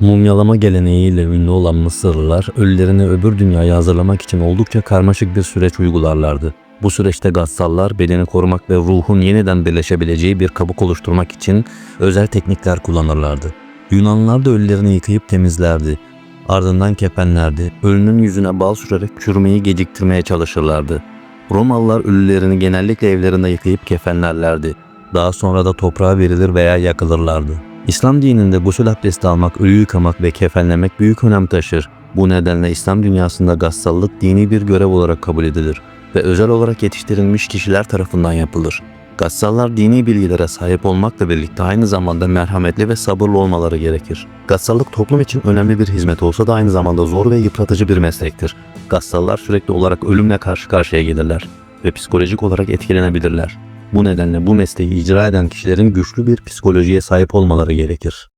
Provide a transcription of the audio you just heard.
Mumyalama geleneğiyle ünlü olan Mısırlılar ölülerini öbür dünyaya hazırlamak için oldukça karmaşık bir süreç uygularlardı. Bu süreçte gassallar bedeni korumak ve ruhun yeniden birleşebileceği bir kabuk oluşturmak için özel teknikler kullanırlardı. Yunanlılar da ölülerini yıkayıp temizlerdi. Ardından kefenlerdi. Ölünün yüzüne bal sürerek çürümeyi geciktirmeye çalışırlardı. Romalılar ölülerini genellikle evlerinde yıkayıp kefenlerlerdi. Daha sonra da toprağa verilir veya yakılırlardı. İslam dininde gusül abdesti almak, ölü yıkamak ve kefenlemek büyük önem taşır. Bu nedenle İslam dünyasında gassallık dini bir görev olarak kabul edilir ve özel olarak yetiştirilmiş kişiler tarafından yapılır. Gassallar dini bilgilere sahip olmakla birlikte aynı zamanda merhametli ve sabırlı olmaları gerekir. Gassallık toplum için önemli bir hizmet olsa da aynı zamanda zor ve yıpratıcı bir meslektir. Gassallar sürekli olarak ölümle karşı karşıya gelirler ve psikolojik olarak etkilenebilirler. Bu nedenle bu mesleği icra eden kişilerin güçlü bir psikolojiye sahip olmaları gerekir.